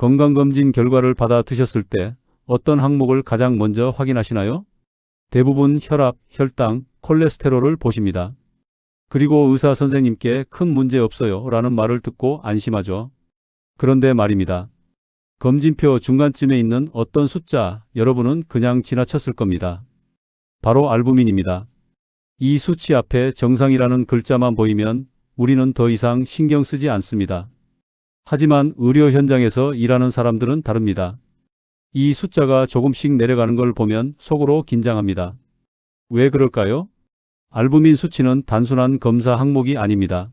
건강검진 결과를 받아 드셨을 때 어떤 항목을 가장 먼저 확인하시나요? 대부분 혈압, 혈당, 콜레스테롤을 보십니다. 그리고 의사 선생님께 큰 문제 없어요 라는 말을 듣고 안심하죠. 그런데 말입니다. 검진표 중간쯤에 있는 어떤 숫자 여러분은 그냥 지나쳤을 겁니다. 바로 알부민입니다. 이 수치 앞에 정상이라는 글자만 보이면 우리는 더 이상 신경 쓰지 않습니다. 하지만 의료 현장에서 일하는 사람들은 다릅니다. 이 숫자가 조금씩 내려가는 걸 보면 속으로 긴장합니다. 왜 그럴까요? 알부민 수치는 단순한 검사 항목이 아닙니다.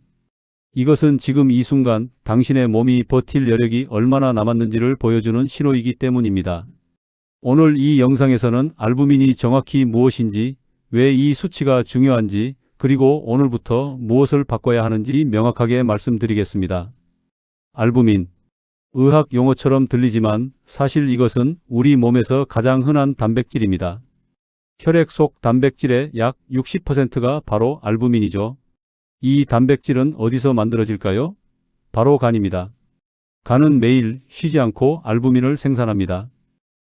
이것은 지금 이 순간 당신의 몸이 버틸 여력이 얼마나 남았는지를 보여주는 신호이기 때문입니다. 오늘 이 영상에서는 알부민이 정확히 무엇인지, 왜 이 수치가 중요한지, 그리고 오늘부터 무엇을 바꿔야 하는지 명확하게 말씀드리겠습니다. 알부민. 의학 용어처럼 들리지만 사실 이것은 우리 몸에서 가장 흔한 단백질입니다. 혈액 속 단백질의 약 60%가 바로 알부민이죠. 이 단백질은 어디서 만들어질까요? 바로 간입니다. 간은 매일 쉬지 않고 알부민을 생산합니다.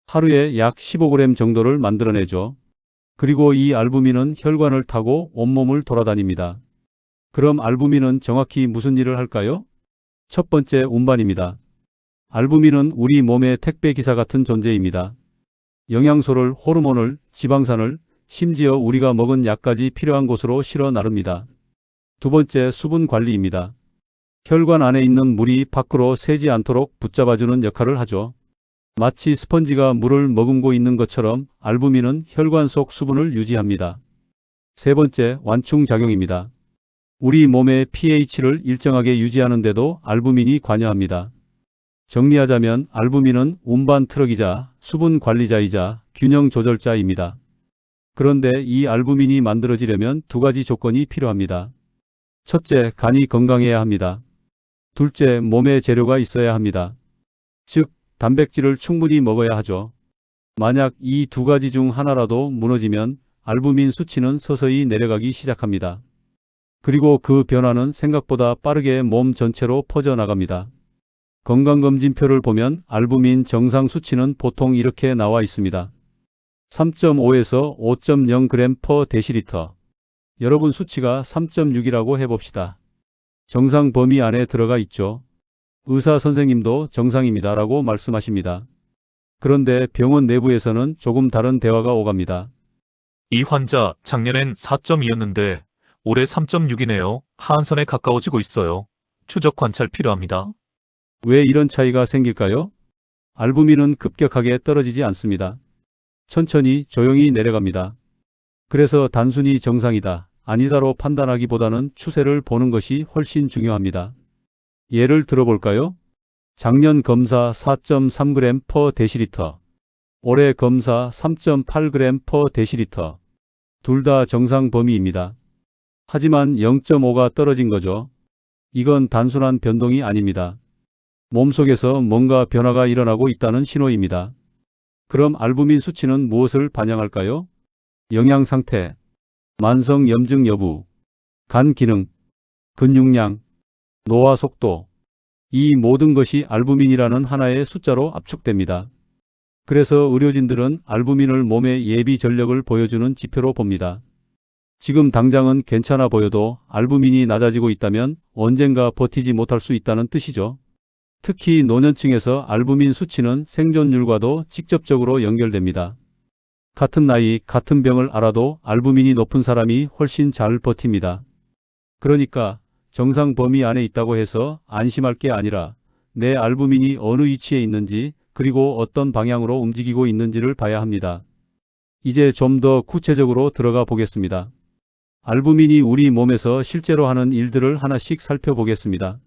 하루에 약 15g 정도를 만들어내죠. 그리고 이 알부민은 혈관을 타고 온몸을 돌아다닙니다. 그럼 알부민은 정확히 무슨 일을 할까요? 첫 번째 운반입니다. 알부민은 우리 몸의 택배 기사 같은 존재입니다. 영양소를, 호르몬을, 지방산을, 심지어 우리가 먹은 약까지 필요한 곳으로 실어 나릅니다. 두 번째 수분 관리입니다. 혈관 안에 있는 물이 밖으로 새지 않도록 붙잡아주는 역할을 하죠. 마치 스펀지가 물을 머금고 있는 것처럼 알부민은 혈관 속 수분을 유지합니다. 세 번째 완충작용입니다. 우리 몸의 pH를 일정하게 유지하는데도 알부민이 관여합니다. 정리하자면 알부민은 운반 트럭이자 수분 관리자이자 균형 조절자입니다. 그런데 이 알부민이 만들어지려면 두 가지 조건이 필요합니다. 첫째, 간이 건강해야 합니다. 둘째, 몸에 재료가 있어야 합니다. 즉, 단백질을 충분히 먹어야 하죠. 만약 이 두 가지 중 하나라도 무너지면 알부민 수치는 서서히 내려가기 시작합니다. 그리고 그 변화는 생각보다 빠르게 몸 전체로 퍼져나갑니다. 건강검진표를 보면 알부민 정상 수치는 보통 이렇게 나와 있습니다. 3.5에서 5.0g per 데시리터. 여러분 수치가 3.6이라고 해봅시다. 정상 범위 안에 들어가 있죠. 의사 선생님도 정상입니다 라고 말씀하십니다. 그런데 병원 내부에서는 조금 다른 대화가 오갑니다. 이 환자 작년엔 4.2였는데 올해 3.6이네요. 하한선에 가까워지고 있어요. 추적 관찰 필요합니다. 왜 이런 차이가 생길까요? 알부민은 급격하게 떨어지지 않습니다. 천천히 조용히 내려갑니다. 그래서 단순히 정상이다, 아니다로 판단하기보다는 추세를 보는 것이 훨씬 중요합니다. 예를 들어볼까요? 작년 검사 4.3g per 데시리터, 올해 검사 3.8g per 데시리터. 둘 다 정상 범위입니다. 하지만 0.5가 떨어진 거죠. 이건 단순한 변동이 아닙니다. 몸속에서 뭔가 변화가 일어나고 있다는 신호입니다. 그럼 알부민 수치는 무엇을 반영할까요? 영양 상태, 만성 염증 여부, 간 기능, 근육량, 노화 속도. 이 모든 것이 알부민이라는 하나의 숫자로 압축됩니다. 그래서 의료진들은 알부민을 몸의 예비 전력을 보여주는 지표로 봅니다. 지금 당장은 괜찮아 보여도 알부민이 낮아지고 있다면 언젠가 버티지 못할 수 있다는 뜻이죠. 특히 노년층에서 알부민 수치는 생존율과도 직접적으로 연결됩니다. 같은 나이, 같은 병을 알아도 알부민이 높은 사람이 훨씬 잘 버팁니다. 그러니까 정상 범위 안에 있다고 해서 안심할 게 아니라 내 알부민이 어느 위치에 있는지 그리고 어떤 방향으로 움직이고 있는지를 봐야 합니다. 이제 좀 더 구체적으로 들어가 보겠습니다. 알부민이 우리 몸에서 실제로 하는 일들을 하나씩 살펴보겠습니다.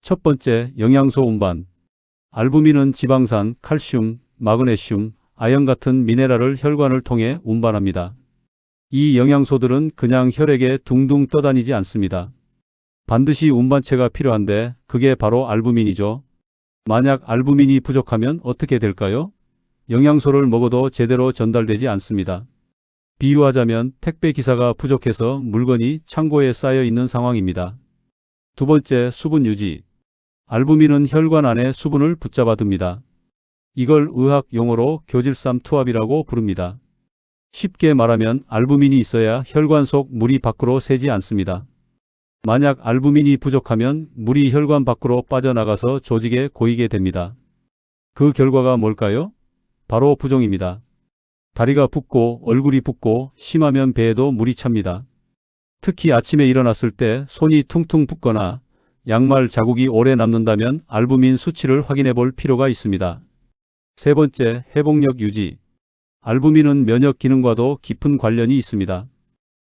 첫 번째, 영양소 운반. 알부민은 지방산, 칼슘, 마그네슘, 아연 같은 미네랄을 혈관을 통해 운반합니다. 이 영양소들은 그냥 혈액에 둥둥 떠다니지 않습니다. 반드시 운반체가 필요한데 그게 바로 알부민이죠. 만약 알부민이 부족하면 어떻게 될까요? 영양소를 먹어도 제대로 전달되지 않습니다. 비유하자면 택배 기사가 부족해서 물건이 창고에 쌓여 있는 상황입니다. 두 번째, 수분 유지. 알부민은 혈관 안에 수분을 붙잡아 둡니다. 이걸 의학 용어로 교질삼 투합이라고 부릅니다. 쉽게 말하면 알부민이 있어야 혈관 속 물이 밖으로 새지 않습니다. 만약 알부민이 부족하면 물이 혈관 밖으로 빠져나가서 조직에 고이게 됩니다. 그 결과가 뭘까요? 바로 부종입니다. 다리가 붓고 얼굴이 붓고 심하면 배에도 물이 찹니다. 특히 아침에 일어났을 때 손이 퉁퉁 붓거나 양말 자국이 오래 남는다면 알부민 수치를 확인해 볼 필요가 있습니다. 세 번째, 회복력 유지. 알부민은 면역 기능과도 깊은 관련이 있습니다.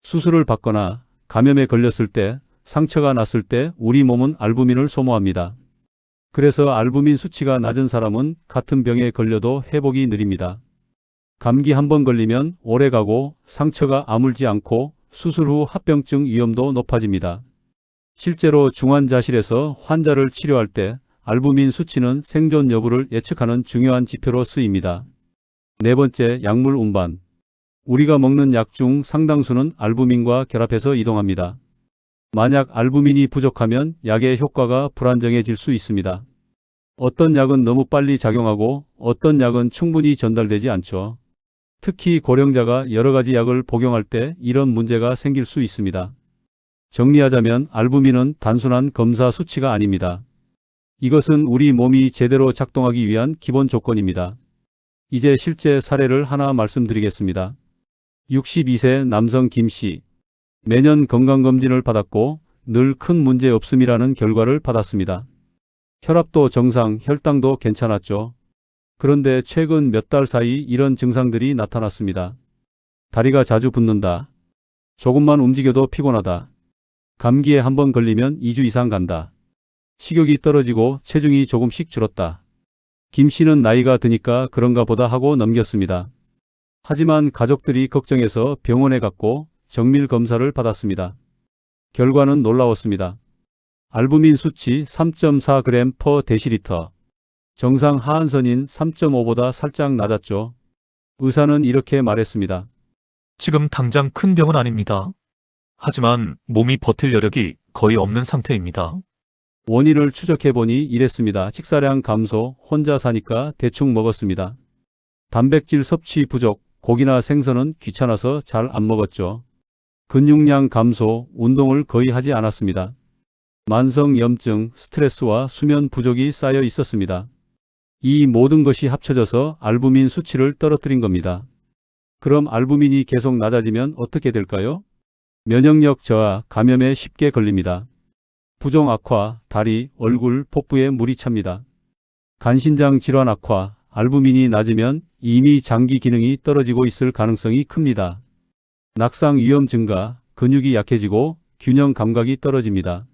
수술을 받거나 감염에 걸렸을 때, 상처가 났을 때 우리 몸은 알부민을 소모합니다. 그래서 알부민 수치가 낮은 사람은 같은 병에 걸려도 회복이 느립니다. 감기 한 번 걸리면 오래 가고 상처가 아물지 않고 수술 후 합병증 위험도 높아집니다. 실제로 중환자실에서 환자를 치료할 때 알부민 수치는 생존 여부를 예측하는 중요한 지표로 쓰입니다. 네 번째, 약물 운반. 우리가 먹는 약 중 상당수는 알부민과 결합해서 이동합니다. 만약 알부민이 부족하면 약의 효과가 불안정해질 수 있습니다. 어떤 약은 너무 빨리 작용하고 어떤 약은 충분히 전달되지 않죠. 특히 고령자가 여러 가지 약을 복용할 때 이런 문제가 생길 수 있습니다. 정리하자면 알부민은 단순한 검사 수치가 아닙니다. 이것은 우리 몸이 제대로 작동하기 위한 기본 조건입니다. 이제 실제 사례를 하나 말씀드리겠습니다. 62세 남성 김 씨. 매년 건강검진을 받았고 늘 큰 문제 없음이라는 결과를 받았습니다. 혈압도 정상, 혈당도 괜찮았죠. 그런데 최근 몇 달 사이 이런 증상들이 나타났습니다. 다리가 자주 붓는다. 조금만 움직여도 피곤하다. 감기에 한 번 걸리면 2주 이상 간다. 식욕이 떨어지고 체중이 조금씩 줄었다. 김 씨는 나이가 드니까 그런가 보다 하고 넘겼습니다. 하지만 가족들이 걱정해서 병원에 갔고 정밀 검사를 받았습니다. 결과는 놀라웠습니다. 알부민 수치 3.4g per 데시리터. 정상 하한선인 3.5보다 살짝 낮았죠. 의사는 이렇게 말했습니다. 지금 당장 큰 병은 아닙니다. 하지만 몸이 버틸 여력이 거의 없는 상태입니다. 원인을 추적해보니 이랬습니다. 식사량 감소, 혼자 사니까 대충 먹었습니다. 단백질 섭취 부족, 고기나 생선은 귀찮아서 잘 안 먹었죠. 근육량 감소, 운동을 거의 하지 않았습니다. 만성 염증, 스트레스와 수면 부족이 쌓여 있었습니다. 이 모든 것이 합쳐져서 알부민 수치를 떨어뜨린 겁니다. 그럼 알부민이 계속 낮아지면 어떻게 될까요? 면역력 저하, 감염에 쉽게 걸립니다. 부종 악화, 다리, 얼굴, 복부에 물이 찹니다. 간신장 질환 악화, 알부민이 낮으면 이미 장기 기능이 떨어지고 있을 가능성이 큽니다. 낙상 위험 증가, 근육이 약해지고 균형 감각이 떨어집니다.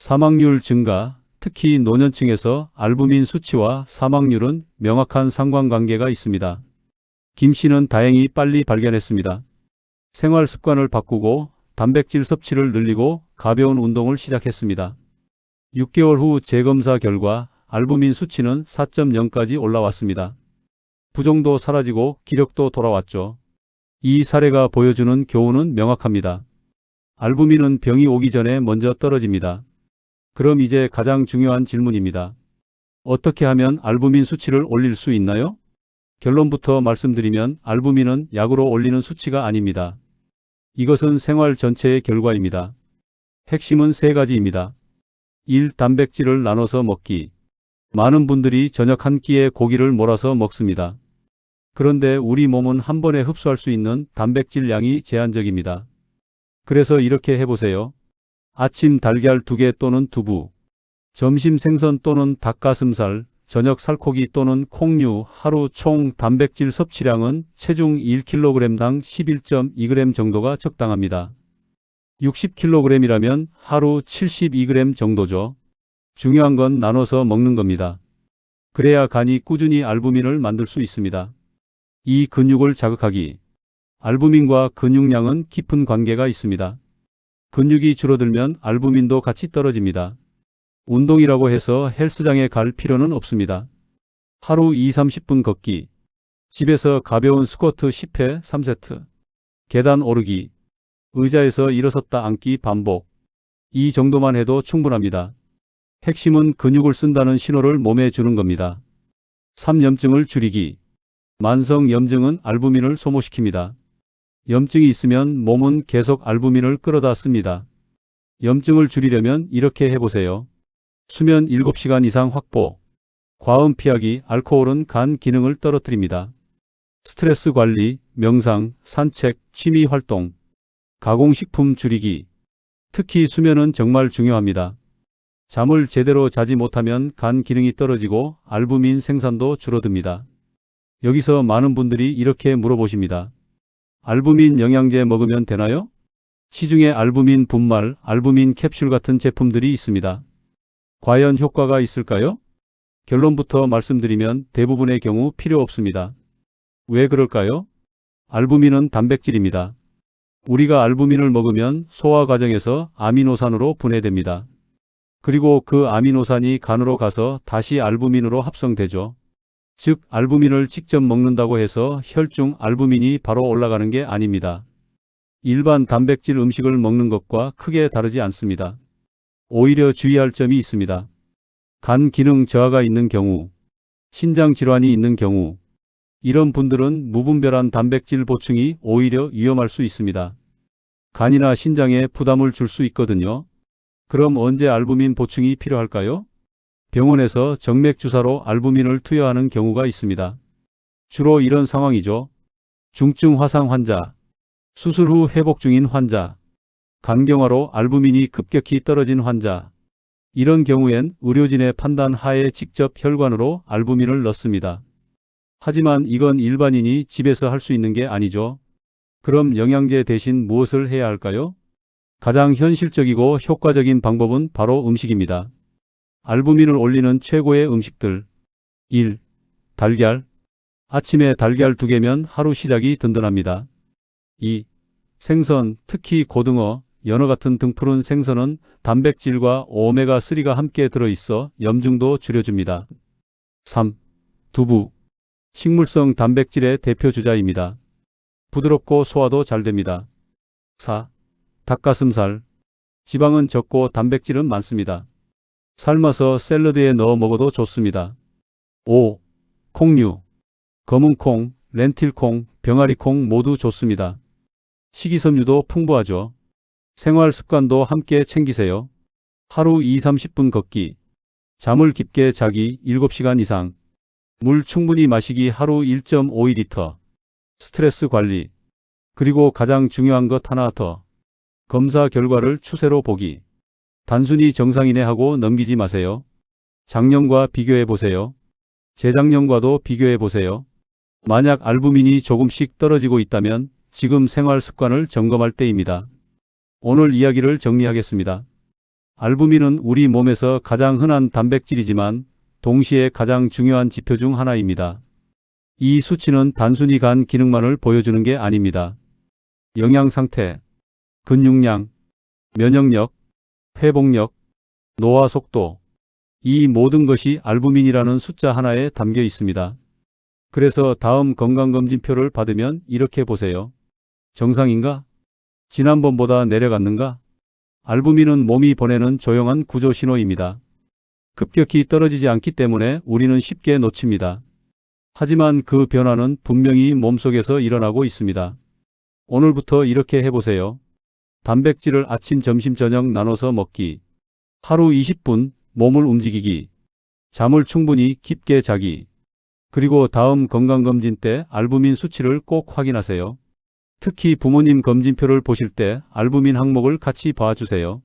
사망률 증가, 특히 노년층에서 알부민 수치와 사망률은 명확한 상관관계가 있습니다. 김 씨는 다행히 빨리 발견했습니다. 생활 습관을 바꾸고 단백질 섭취를 늘리고 가벼운 운동을 시작했습니다. 6개월 후 재검사 결과 알부민 수치는 4.0까지 올라왔습니다. 부종도 사라지고 기력도 돌아왔죠. 이 사례가 보여주는 교훈은 명확합니다. 알부민은 병이 오기 전에 먼저 떨어집니다. 그럼 이제 가장 중요한 질문입니다. 어떻게 하면 알부민 수치를 올릴 수 있나요? 결론부터 말씀드리면 알부민은 약으로 올리는 수치가 아닙니다. 이것은 생활 전체의 결과입니다. 핵심은 세 가지입니다. 1. 단백질을 나눠서 먹기. 많은 분들이 저녁 한 끼에 고기를 몰아서 먹습니다. 그런데 우리 몸은 한 번에 흡수할 수 있는 단백질 양이 제한적입니다. 그래서 이렇게 해보세요. 아침 달걀 2개 또는 두부, 점심 생선 또는 닭가슴살, 저녁 살코기 또는 콩류, 하루 총 단백질 섭취량은 체중 1kg당 11.2g 정도가 적당합니다. 60kg이라면 하루 72g 정도죠. 중요한 건 나눠서 먹는 겁니다. 그래야 간이 꾸준히 알부민을 만들 수 있습니다. 이 근육을 자극하기. 알부민과 근육량은 깊은 관계가 있습니다. 근육이 줄어들면 알부민도 같이 떨어집니다. 운동이라고 해서 헬스장에 갈 필요는 없습니다. 하루 2, 30분 걷기. 집에서 가벼운 스쿼트 10회 3세트. 계단 오르기. 의자에서 일어섰다 앉기 반복. 이 정도만 해도 충분합니다. 핵심은 근육을 쓴다는 신호를 몸에 주는 겁니다. 3염증을 줄이기. 만성 염증은 알부민을 소모시킵니다. 염증이 있으면 몸은 계속 알부민을 끌어다 씁니다. 염증을 줄이려면 이렇게 해보세요. 수면 7시간 이상 확보. 과음 피하기, 알코올은 간 기능을 떨어뜨립니다. 스트레스 관리, 명상, 산책, 취미 활동, 가공식품 줄이기. 특히 수면은 정말 중요합니다. 잠을 제대로 자지 못하면 간 기능이 떨어지고 알부민 생산도 줄어듭니다. 여기서 많은 분들이 이렇게 물어보십니다. 알부민 영양제 먹으면 되나요? 시중에 알부민 분말, 알부민 캡슐 같은 제품들이 있습니다. 과연 효과가 있을까요? 결론부터 말씀드리면 대부분의 경우 필요 없습니다. 왜 그럴까요? 알부민은 단백질입니다. 우리가 알부민을 먹으면 소화 과정에서 아미노산으로 분해됩니다. 그리고 그 아미노산이 간으로 가서 다시 알부민으로 합성되죠. 즉 알부민을 직접 먹는다고 해서 혈중 알부민이 바로 올라가는 게 아닙니다. 일반 단백질 음식을 먹는 것과 크게 다르지 않습니다. 오히려 주의할 점이 있습니다. 간 기능 저하가 있는 경우, 신장 질환이 있는 경우, 이런 분들은 무분별한 단백질 보충이 오히려 위험할 수 있습니다. 간이나 신장에 부담을 줄 수 있거든요. 그럼 언제 알부민 보충이 필요할까요? 병원에서 정맥 주사로 알부민을 투여하는 경우가 있습니다. 주로 이런 상황이죠. 중증 화상 환자, 수술 후 회복 중인 환자, 간경화로 알부민이 급격히 떨어진 환자, 이런 경우엔 의료진의 판단 하에 직접 혈관으로 알부민을 넣습니다. 하지만 이건 일반인이 집에서 할 수 있는 게 아니죠. 그럼 영양제 대신 무엇을 해야 할까요? 가장 현실적이고 효과적인 방법은 바로 음식입니다. 알부민을 올리는 최고의 음식들 1. 달걀 아침에 달걀 2개면 하루 시작이 든든합니다. 2. 생선, 특히 고등어, 연어 같은 등푸른 생선은 단백질과 오메가3가 함께 들어있어 염증도 줄여줍니다. 3. 두부 식물성 단백질의 대표 주자입니다. 부드럽고 소화도 잘 됩니다. 4. 닭가슴살 지방은 적고 단백질은 많습니다. 삶아서 샐러드에 넣어 먹어도 좋습니다. 5. 콩류 검은콩, 렌틸콩, 병아리콩 모두 좋습니다. 식이섬유도 풍부하죠. 생활 습관도 함께 챙기세요. 하루 2, 30분 걷기, 잠을 깊게 자기 7시간 이상, 물 충분히 마시기 하루 1.5리터, 스트레스 관리, 그리고 가장 중요한 것 하나 더, 검사 결과를 추세로 보기. 단순히 정상이네 하고 넘기지 마세요. 작년과 비교해 보세요. 재작년과도 비교해 보세요. 만약 알부민이 조금씩 떨어지고 있다면 지금 생활 습관을 점검할 때입니다. 오늘 이야기를 정리하겠습니다. 알부민은 우리 몸에서 가장 흔한 단백질이지만 동시에 가장 중요한 지표 중 하나입니다. 이 수치는 단순히 간 기능만을 보여주는 게 아닙니다. 영양 상태, 근육량, 면역력, 회복력, 노화 속도, 이 모든 것이 알부민이라는 숫자 하나에 담겨 있습니다. 그래서 다음 건강검진표를 받으면 이렇게 보세요. 정상인가? 지난번보다 내려갔는가? 알부민은 몸이 보내는 조용한 구조 신호입니다. 급격히 떨어지지 않기 때문에 우리는 쉽게 놓칩니다. 하지만 그 변화는 분명히 몸속에서 일어나고 있습니다. 오늘부터 이렇게 해보세요. 단백질을 아침, 점심, 저녁 나눠서 먹기. 하루 20분 몸을 움직이기. 잠을 충분히 깊게 자기. 그리고 다음 건강검진 때 알부민 수치를 꼭 확인하세요. 특히 부모님 검진표를 보실 때 알부민 항목을 같이 봐주세요.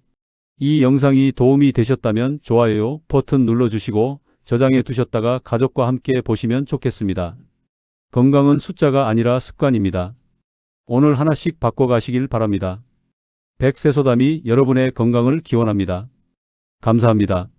이 영상이 도움이 되셨다면 좋아요 버튼 눌러주시고 저장해 두셨다가 가족과 함께 보시면 좋겠습니다. 건강은 숫자가 아니라 습관입니다. 오늘 하나씩 바꿔가시길 바랍니다. 백세소담이 여러분의 건강을 기원합니다. 감사합니다.